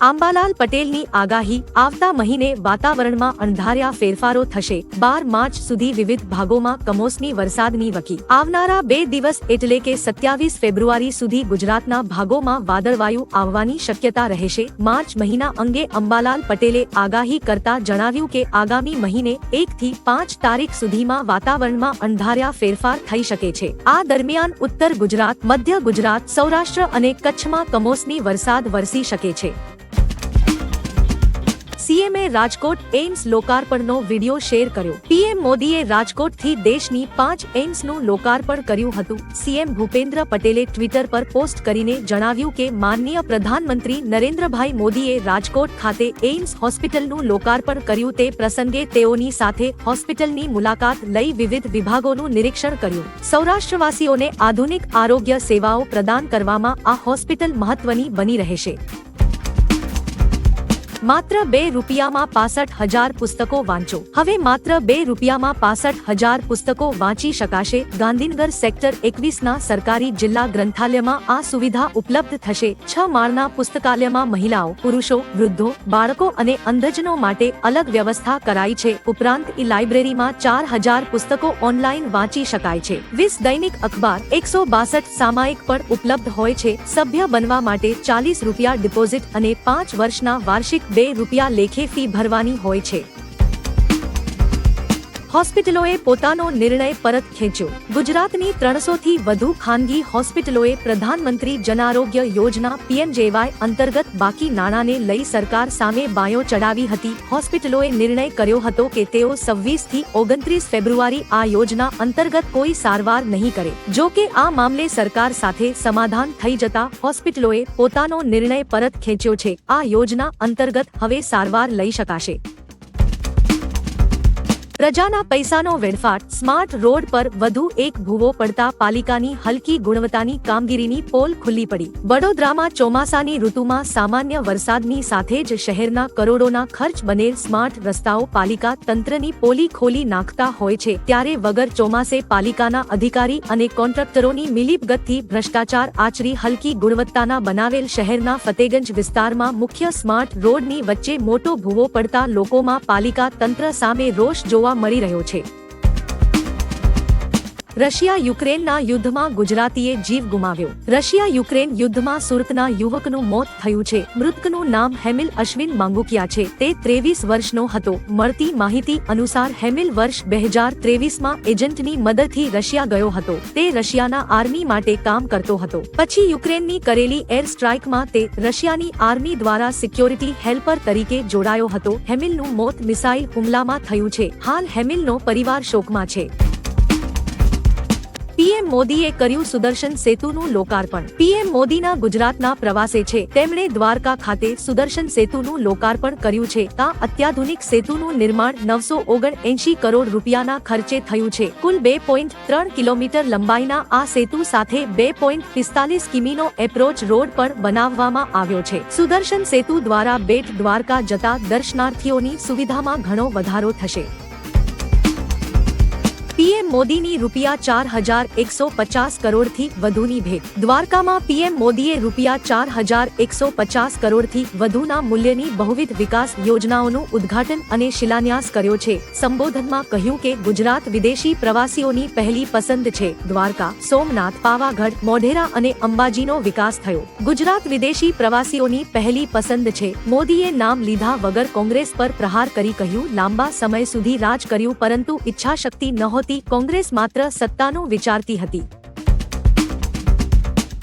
આંબાલાલ પટેલની આગાહી આવતા મહિને વાતાવરણમાં અણધાર્યા ફેરફારો થશે. બાર માર્ચ સુધી વિવિધ ભાગોમાં કમોસમી વરસાદની વકી. આવનારા બે દિવસ એટલે કે સત્યાવીસ ફેબ્રુઆરી સુધી ગુજરાતના ભાગોમાં વાદળવાયુ આવવાની શક્યતા રહેશે. માર્ચ મહિના અંગે અંબાલાલ પટેલે આગાહી કરતા જણાવ્યું કે આગામી મહિને એક થી પાંચ તારીખ સુધીમાં વાતાવરણમાં અણધાર્યા ફેરફાર થઈ શકે છે. આ દરમિયાન ઉત્તર ગુજરાત, મધ્ય ગુજરાત, સૌરાષ્ટ્ર અને કચ્છમાં કમોસમી વરસાદ વરસી શકે છે. સીએમએ રાજકોટ એઇમ્સ લોકાર્પણનો વિડિયો શેર કર્યો. પીએમ મોદીએ રાજકોટથી દેશની પાંચ એઇમ્સનું લોકાર્પણ કર્યું હતું. સીએમ ભૂપેન્દ્ર પટેલે ટ્વિટર પર પોસ્ટ કરીને જણાવ્યું કે માનનીય પ્રધાનમંત્રી નરેન્દ્રભાઈ મોદીએ રાજકોટ ખાતે એઇમ્સ હોસ્પિટલનું લોકાર્પણ કર્યું તે પ્રસંગે તેઓની સાથે હોસ્પિટલની મુલાકાત લઈ વિવિધ વિભાગોનું નિરીક્ષણ કર્યું. સૌરાષ્ટ્રવાસીઓને આધુનિક આરોગ્ય સેવાઓ પ્રદાન કરવામાં આ હોસ્પિટલ મહત્વની બની રહેશે. માત્ર બે રૂપિયામાં પાસઠ હજાર પુસ્તકો વાંચો. હવે માત્ર બે રૂપિયામાં પાસઠ હજાર પુસ્તકો વાંચી શકાશે. ગાંધીનગર સેક્ટર એકવીસના સરકારી જિલ્લા ગ્રંથાલયમાં આ સુવિધા ઉપલબ્ધ થશે. છ માળના પુસ્તકાલયમાં મહિલાઓ, પુરુષો, વૃદ્ધો, બાળકો અને અંધજનો માટે અલગ વ્યવસ્થા કરાઈ છે. ઉપરાંત ઈ લાઇબ્રેરીમાં ચાર હજાર પુસ્તકો ઓનલાઈન વાંચી શકાય છે. વીસ દૈનિક અખબાર, એકસો બાસઠ સામાયિક પણ ઉપલબ્ધ હોય છે. સભ્ય બનવા માટે ચાલીસ રૂપિયા ડિપોઝિટ અને પાંચ વર્ષના વાર્ષિક બે રૂપિયા લેખે ફી ભરવાની હોય છે. હોસ્પિટલોએ પોતાનો નિર્ણય પરત ખેંચ્યો. ગુજરાતની ત્રણસો થી વધુ ખાનગી હોસ્પિટલોએ પ્રધાનમંત્રી જનારોગ્ય યોજના પીએમજેવાય અંતર્ગત બાકી નાણાંને લઈ સરકાર સામે બાયો ચડાવી હતી. હોસ્પિટલોએ નિર્ણય કર્યો હતો કે તેઓ સવ્વીસથી ઓગણત્રીસ ફેબ્રુઆરી આ યોજના અંતર્ગત કોઈ સારવાર નહીં કરે. જો કે આ મામલે સરકાર સાથે સમાધાન થઈ જતા હોસ્પિટલોએ પોતાનો નિર્ણય પરત ખેંચ્યો છે. આ યોજના અંતર્ગત હવે સારવાર લઈ શકાશે. પ્રજાના પૈસાનો વેડફાટ સ્માર્ટ રોડ પર વધુ એક ભૂવો પડતા પાલિકાની હલકી ગુણવત્તાની કામગીરીની પોલ ખુલ્લી પડી. વડોદરામાં ચોમાસાની ઋતુમાં સામાન્ય વરસાદની સાથે જ શહેરના કરોડોના ખર્ચ બનેલ સ્માર્ટ રસ્તાઓ પાલિકા તંત્રની પોલી ખોલી નાખતા હોય છે. ત્યારે વગર ચોમાસે પાલિકાના અધિકારી અને કોન્ટ્રાક્ટરોની મિલીપગતથી ભ્રષ્ટાચાર આચરી હલકી ગુણવત્તાના બનાવેલ શહેરના ફતેગંજ વિસ્તારમાં મુખ્ય સ્માર્ટ રોડની વચ્ચે મોટો ભૂવો પડતા લોકોમાં પાલિકા તંત્ર સામે રોષ જોવા જોવા મળી રહ્યો છે. રશિયા યુક્રેનના યુદ્ધમાં ગુજરાતીએ જીવ ગુમાવ્યો. રશિયા યુક્રેન યુદ્ધમાં સુરતના યુવકનું મોત થયું છે. મૃતકનું નામ હેમિલ અશ્વિન માંગુકિયા છે. તે ત્રેવીસ વર્ષનો હતો. મળતી માહિતી અનુસાર હેમિલ વર્ષ બે હજાર ત્રેવીસમાં એજન્ટની મદદથી રશિયા ગયો હતો. તે રશિયાના આર્મી માટે કામ કરતો હતો. પછી યુક્રેનની કરેલી એર સ્ટ્રાઇકમાં તે રશિયાની આર્મી દ્વારા સિક્યોરિટી હેલ્પર તરીકે જોડાયો હતો. હેમિલનું મોત મિસાઇલ હુમલામાં થયું છે. હાલ હેમિલનો પરિવાર શોકમાં છે. પીએમ મોદીએ કર્યું સુદર્શન સેતુનું લોકાર્પણ. પીએમ મોદીના ગુજરાતના પ્રવાસે છે. તેમણે દ્વારકા ખાતે સુદર્શન સેતુનું લોકાર્પણ કર્યું છે. આ અત્યાધુનિક સેતુનું નિર્માણ નવસો ઓગણ એંશી કરોડ રૂપિયાના ખર્ચે થયું છે. કુલ બે પોઈન્ટ ત્રણ કિલોમીટર લંબાઈના આ સેતુ સાથે બે પોઈન્ટ પિસ્તાલીસ કિમીનો એપ્રોચ રોડ પણ બનાવવામાં આવ્યો છે. સુદર્શન સેતુ દ્વારા બેટ દ્વારકા જતા દર્શનાર્થીઓની સુવિધામાં ઘણો વધારો થશે. પીએમ મોદીની રૂપિયા ચાર હજાર એકસો પચાસ કરોડથી વધુની ભેટ. દ્વારકામાં પીએમ મોદીએ રૂપિયા ચાર હજાર એકસો પચાસ કરોડથી વધુના મૂલ્યની બહુવિધ વિકાસ યોજનાઓનું ઉદ્ઘાટન અને શિલાન્યાસ કર્યો છે. સંબોધનમાં કહ્યું કે ગુજરાત વિદેશી પ્રવાસીઓની પહેલી પસંદ છે. દ્વારકા, સોમનાથ, પાવાગઢ, મોઢેરા અને અંબાજીનો વિકાસ થયો. ગુજરાત વિદેશી પ્રવાસીઓની પહેલી પસંદ છે. મોદીએ નામ લીધા વગર કોંગ્રેસ પર પ્રહાર કરી કહ્યું, લાંબા સમય સુધી રાજ કર્યું, પરંતુ ઈચ્છાશક્તિ નહોતી. કોંગ્રેસ માત્ર સત્તાનું વિચારતી હતી.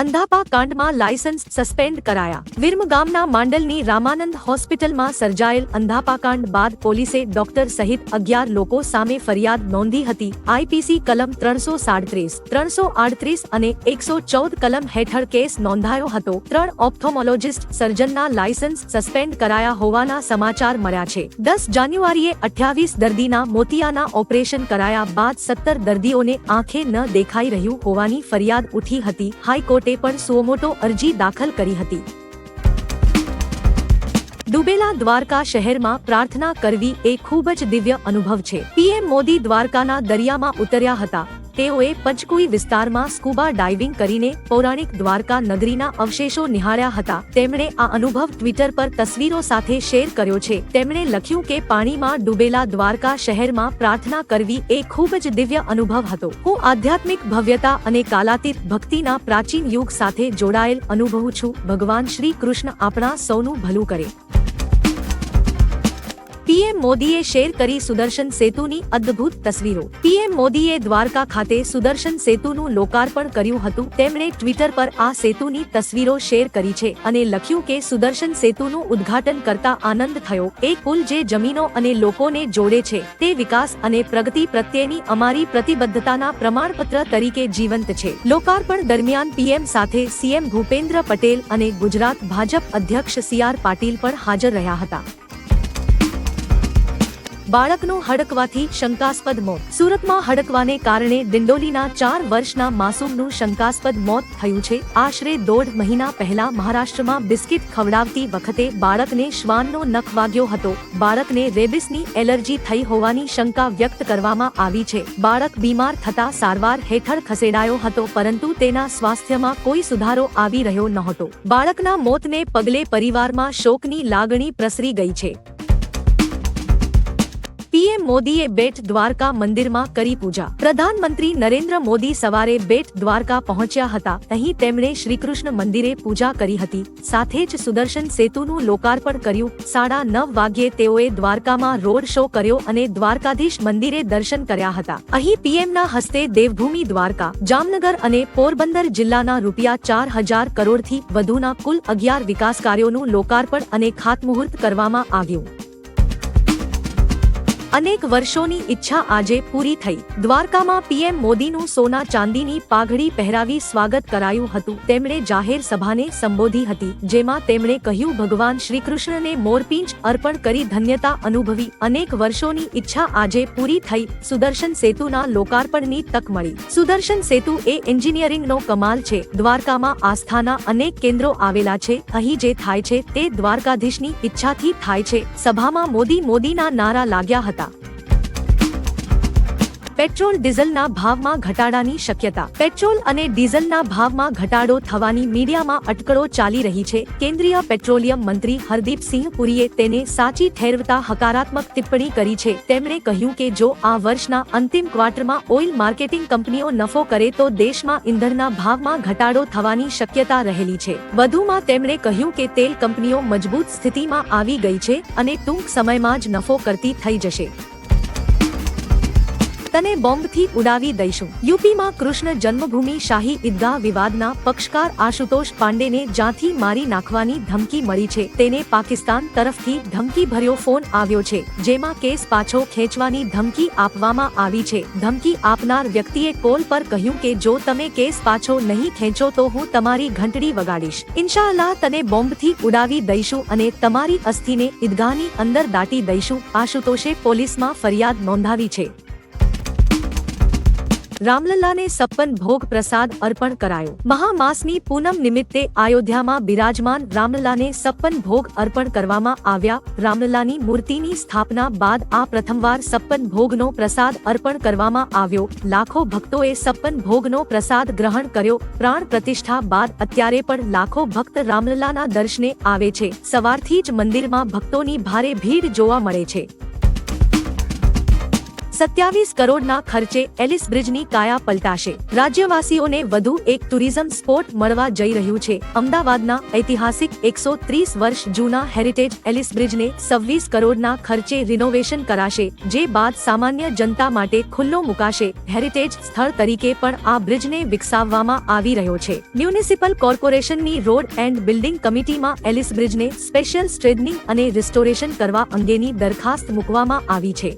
અંધાપા કાંડમાં લાયસન્સ સસ્પેન્ડ કરાયા. વિર્મ ગામના માંડલની રામાનંદ હોસ્પિટલમાં સર્જાયેલ અંધાપાકાંડ બાદ પોલીસે ડોક્ટર સહિત અગિયાર લોકો સામે ફરિયાદ નોંધી હતી. આઈપીસી કલમ ત્રણસો સાડત્રીસ, ત્રણસો આડત્રીસ અને એકસો ચૌદ કલમ હેઠળ કેસ નોંધાયો હતો. ત્રણ ઓપ્થોમોલોજીસ્ટ સર્જનના લાયસન્સ સસ્પેન્ડ કરાયા હોવાના સમાચાર મળ્યા છે. દસ જાન્યુઆરીએ અઠ્યાવીસ દર્દીના મોતિયાના ઓપરેશન કરાયા બાદ સત્તર દર્દીઓને આંખે ન દેખાઈ રહ્યું હોવાની ફરિયાદ ઉઠી હતી. હાઈકોર્ટે પણ સુઓમોટો અરજી દાખલ કરી હતી. ડૂબેલા દ્વારકા શહેરમાં પ્રાર્થના કરવી એ ખૂબ જ દિવ્ય અનુભવ છે. પીએમ મોદી દ્વારકાના દરિયામાં ઉતર્યા હતા. તેઓએ પંચકુઈ વિસ્તારમાં સ્કુબા ડાઇવિંગ કરીને પૌરાણિક દ્વારકા નગરીના અવશેષો નિહાળ્યા હતા. તેમણે આ અનુભવ ટ્વિટર પર તસવીરો સાથે શેર કર્યો છે. તેમણે લખ્યું કે પાણીમાં ડૂબેલા દ્વારકા શહેરમાં પ્રાર્થના કરવી એ ખૂબ જ દિવ્ય અનુભવ હતો. હું આધ્યાત્મિક ભવ્યતા અને કાલાતીત ભક્તિના પ્રાચીન યુગ સાથે જોડાયેલ અનુભવું છું. ભગવાન શ્રી કૃષ્ણ આપણા સૌનું ભલું કરે. પીએમ મોદીએ શેર કરી સુદર્શન સેતુની અદ્ભુત તસવીરો. પીએમ મોદીએ દ્વારકા ખાતે સુદર્શન સેતુનું લોકાર્પણ કર્યું હતું. તેમણે ટ્વિટર પર આ સેતુની તસવીરો શેર કરી છે અને લખ્યું કે સુદર્શન સેતુનું ઉદ્ઘાટન કરતા આનંદ થયો. એ પુલ જે જમીનો અને લોકોને જોડે છે તે વિકાસ અને પ્રગતિ પ્રત્યેની અમારી પ્રતિબદ્ધતાના પ્રમાણપત્ર તરીકે જીવંત છે. લોકાર્પણ દરમિયાન પીએમ સાથે સીએમ ભૂપેન્દ્ર પટેલ અને ગુજરાત ભાજપ અધ્યક્ષ સી આર પાટીલ પણ હાજર રહ્યા હતા. બાળકનું હડકવાથી શંકાસ્પદ મોત. સુરતમાં હડકવાને કારણે દિંડોલીના ચાર વર્ષના માસૂમનું શંકાસ્પદ મોત થયું છે. આશરે દોઢ મહિના પહેલા મહારાષ્ટ્રમાં બિસ્કિટ ખવડાવતી વખતે બાળકને શ્વાનનો નખ વાગ્યો હતો. બાળકને રેબિસની એલર્જી થઈ હોવાની શંકા વ્યક્ત કરવામાં આવી છે. બાળક બીમાર થતા સારવાર હેઠળ ખસેડાયો હતો, પરંતુ તેના સ્વાસ્થ્યમાં કોઈ સુધારો આવી રહ્યો નહોતો. બાળકના મોતને પગલે પરિવારમાં શોકની લાગણી પ્રસરી ગઈ છે. પીએમ મોદીએ બેટ દ્વારકા મંદિરમાં કરી પૂજા. પ્રધાનમંત્રી નરેન્દ્ર મોદી સવારે બેટ દ્વારકા પહોંચ્યા હતા. અહીં તેમણે શ્રીકૃષ્ણ મંદિરે પૂજા કરી હતી. સાથે જ સુદર્શન સેતુનું લોકાર્પણ કર્યું. સાડા નવ વાગ્યે તેઓએ દ્વારકામાં રોડ શો કર્યો અને દ્વારકાધીશ મંદિરે દર્શન કર્યા હતા. અહીં પીએમના હસ્તે દેવભૂમિ દ્વારકા, જામનગર અને પોરબંદર જિલ્લાના રૂપિયા ચાર હજાર કરોડથી વધુના કુલ અગિયાર વિકાસ કાર્યોનું લોકાર્પણ અને ખાતમુહૂર્ત કરવામાં આવ્યું. અનેક વર્ષોની ઈચ્છા આજે પૂરી થઈ. દ્વારકામાં પીએમ મોદીનું સોના ચાંદીની પાઘડી પહેરાવી સ્વાગત કરાયું હતું. તેમણે જાહેર સભાને સંબોધી હતી, જેમાં તેમણે કહ્યું, ભગવાન શ્રીકૃષ્ણને મોરપીંચ અર્પણ કરી ધન્યતા અનુભવી. અનેક વર્ષોની ઈચ્છા આજે પૂરી થઈ. સુદર્શન સેતુના લોકાર્પણની તક મળી. સુદર્શન સેતુ એ એન્જિનિયરિંગનો કમાલ છે. દ્વારકામાં આસ્થાના અનેક કેન્દ્રો આવેલા છે. અહીં જે થાય છે તે દ્વારકાધીશની ઈચ્છાથી થાય છે. સભામાં મોદી મોદીના નારા લાગ્યા હતા. 있다. પેટ્રોલ ડીઝલના ભાવમાં ઘટાડાની શક્યતા. પેટ્રોલ અને ડીઝલના ભાવમાં ઘટાડો થવાની મીડિયામાં અટકળો ચાલી રહી છે. કેન્દ્રીય પેટ્રોલિયમ મંત્રી હરદીપસિંહ પુરીએ તેને સાચી ઠેરવતા હકારાત્મક ટિપ્પણી કરી છે. તેમણે કહ્યું કે જો આ વર્ષના અંતિમ ક્વાર્ટરમાં ઓઇલ માર્કેટિંગ કંપનીઓ નફો કરે તો દેશમાં ઇંધણના ભાવમાં ઘટાડો થવાની શક્યતા રહેલી છે. વધુમાં તેમણે કહ્યું કે તેલ કંપનીઓ મજબૂત સ્થિતિમાં આવી ગઈ છે અને ટૂંક સમયમાં જ નફો કરતી થઈ જશે. તને બોમ્બથી ઉડાવી દઈશું. યુપીમાં કૃષ્ણ જન્મભૂમિ શાહી ઈદગાહ વિવાદના પક્ષકાર આશુતોષ પાંડેને જ્યાંથી મારી નાખવાની ધમકી મળી છે, તેને પાકિસ્તાન તરફથી ધમકી ભર્યો ફોન આવ્યો છે, જેમાં કેસ પાછો ખેંચવાની ધમકી આપવામાં આવી છે. ધમકી આપનાર વ્યક્તિએ કોલ પર કહ્યું કે, જો તમે કેસ પાછો નહીં ખેંચો તો હું તમારી ઘંટડી વગાડીશ. ઇન્શાઅલ્લાહ તને બોમ્બથી ઉડાવી દઈશું અને તમારી અસ્થિને ઈદગાહની અંદર દાટી દઈશું. આશુતોષે પોલીસમાં ફરિયાદ નોંધાવી છે. રામલલ્લાને સપ્પન ભોગ પ્રસાદ અર્પણ કરાયો. મહામાસની પૂનમ નિમિત્તે અયોધ્યામાં બિરાજમાન રામલલ્લાને સપ્પન ભોગ અર્પણ કરવામાં આવ્યા. રામલલ્લાની મૂર્તિની સ્થાપના બાદ આ પ્રથમવાર સપ્પન ભોગનો પ્રસાદ અર્પણ કરવામાં આવ્યો. લાખો ભક્તોએ સપ્પન ભોગનો પ્રસાદ ગ્રહણ કર્યો. પ્રાણ પ્રતિષ્ઠા બાદ અત્યારે પણ લાખો ભક્ત રામલલ્લાના દર્શને આવે છે. સવારથી જ મંદિરમાં ભક્તોની ભારે ભીડ જોવા મળે છે. સત્યાવીસ કરોડના ખર્ચે એલિસ બ્રિજની કાયા પલટાશે. રાજ્યવાસીઓને વધુ એક ટુરિઝમ સ્પોટ મળવા જઈ રહ્યું છે. અમદાવાદના ઐતિહાસિક એકસો ત્રીસ વર્ષ જૂના હેરિટેજ એલિસ બ્રિજને સવ્વીસ કરોડના ખર્ચે રિનોવેશન કરાશે, જે બાદ સામાન્ય જનતા માટે ખુલ્લો મુકાશે. હેરિટેજ સ્થળ તરીકે પણ આ બ્રિજને વિકસાવવામાં આવી રહ્યો છે. મ્યુનિસિપલ કોર્પોરેશનની રોડ એન્ડ બિલ્ડિંગ કમિટીમાં એલિસ બ્રિજને સ્પેશિયલ સ્ટ્રેડનિંગ અને રિસ્ટોરેશન કરવા અંગેની દરખાસ્ત મૂકવામાં આવી છે.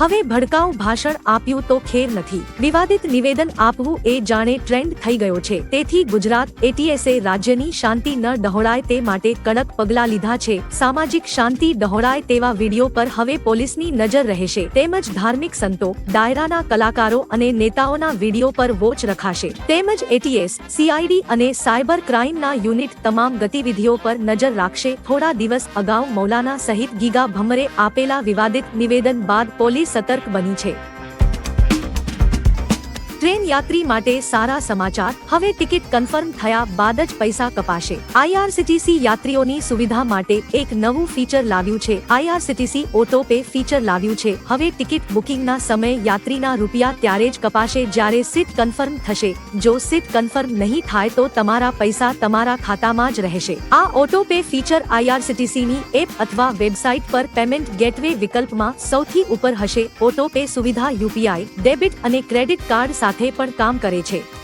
હવે ભડકાઉ ભાષણ આપ્યું તો ખેર નથી. વિવાદિત નિવેદન આપવું એ જાણે ટ્રેન્ડ થઈ ગયો છે. તેથી ગુજરાત એટીએસે રાજ્યની શાંતિ ન ડહોળાય તે માટે કડક પગલાં લીધા છે. સામાજિક શાંતિ ડહોળાય તેવા વીડિયો પર હવે પોલીસની નજર રહેશે. તેમજ ધાર્મિક સંતો, ડાયરાના કલાકારો અને નેતાઓના વીડિયો પર વોચ રખાશે. તેમજ એટીએસ સીઆઈડી અને સાયબર ક્રાઇમના યુનિટ તમામ ગતિવિધિઓ પર નજર રાખશે. થોડા દિવસ અગાઉ મૌલાના સહિત ગીગા ભમરે આપેલા વિવાદિત નિવેદન બાદ પોલીસ સતર્ક બની છે. ટ્રેન યાત્રી માટે સારા સમાચાર. હવે ટિકિટ કન્ફર્મ થયા બાદ જ પૈસા કપાશે. આઈઆરસીટીસી યાત્રીઓની સુવિધા માટે એક નવું ફીચર લાવ્યું છે. આઈઆરસીટીસી ઓટો પે ફીચર લાવ્યું છે. હવે ટિકિટ બુકિંગના સમયે યાત્રીના રૂપિયા ત્યારે જ કપાશે જ્યારે સીટ કન્ફર્મ થશે. જો સીટ કન્ફર્મ નહીં થાય તો તમારા પૈસા તમારા ખાતામાં જ રહેશે. આ ઓટો પે ફીચર આઈઆરસીટીસીની એપ અથવા વેબસાઇટ પર પેમેન્ટ ગેટવે વિકલ્પમાં સૌથી ઉપર હશે. ઓટો પે સુવિધા યુપીઆઈ ડેબિટ અને ક્રેડિટ કાર્ડ સાથે પણ કામ કરે છે.